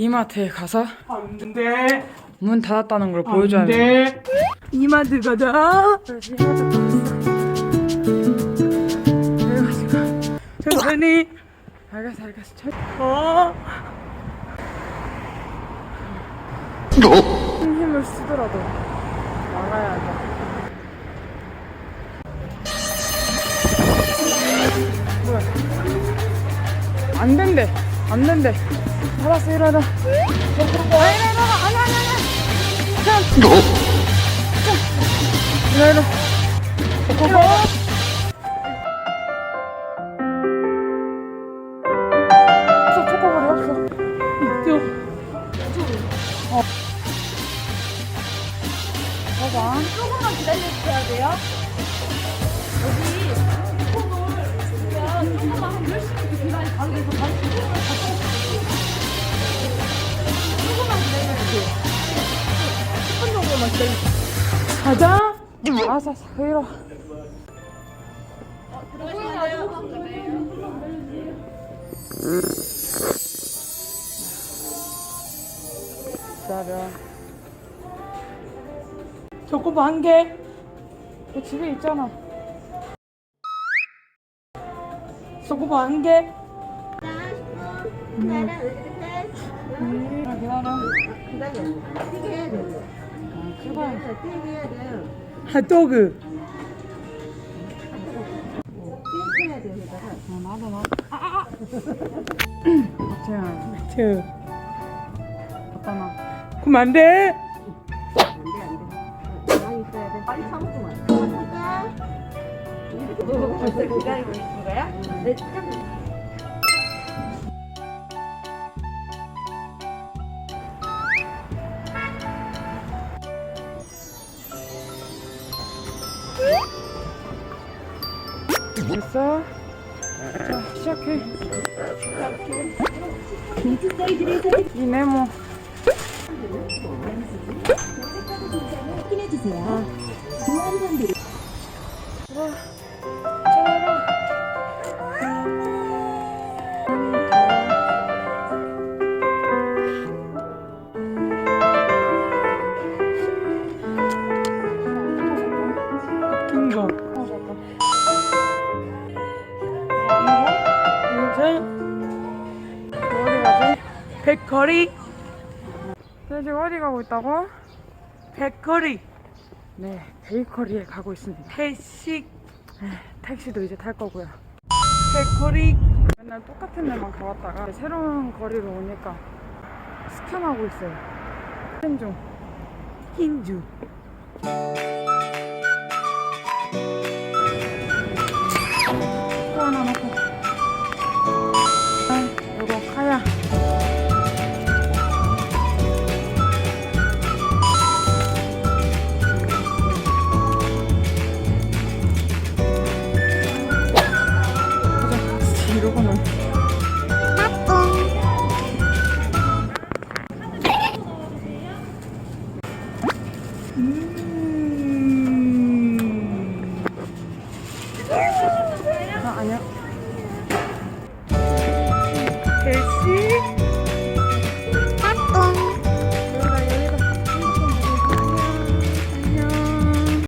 이마트에 가서 안돼 문 닫았다는 걸 보여줘야 돼. 이마트 가자 그래서 이마트 천천히 알겠어 알겠어. 첫어큰 힘을 쓰더라도 막아야 돼. 뭐야? 안 된대. 안 된대. 알았어 일어나. 아 일어나. 아니 아니 아니. 자. 자. 일어나. 일어나. 없어 초코볼이 없어. 이쪽 봐봐. 조금만 기다려주셔야 돼요. 여기 조금만 한 10분 기간이 바로 돼서 바로 콩을 갖고 조금만 기다려주세요. 10분 정도만 기다려주세요. 가자. 그 이러. 기다려. 초코바 한개 너 집에 있잖아. 초코바 한개 기다려 기다려. 크다. 핫도그 어, 나도 나도. 아, 아, 아. 박재현, 저 갖다 놔. 그럼 안돼 빨리 참았구만. 벌써 기다리고 있는 거야? 네, 좀 됐어? 자, 시작해. 이 네모. 확 어디 가지? 백거리 네, 지금 어디 가고 있다고? 백거리 네, 베이커리에 가고 있습니다. 회식 택시도 이제 탈 거고요. 백거리 맨날 똑같은 데만 가봤다가 새로운 거리로 오니까 스캔하고 있어요. 스캔 중. 흰주 또 하나 가자. 이러고는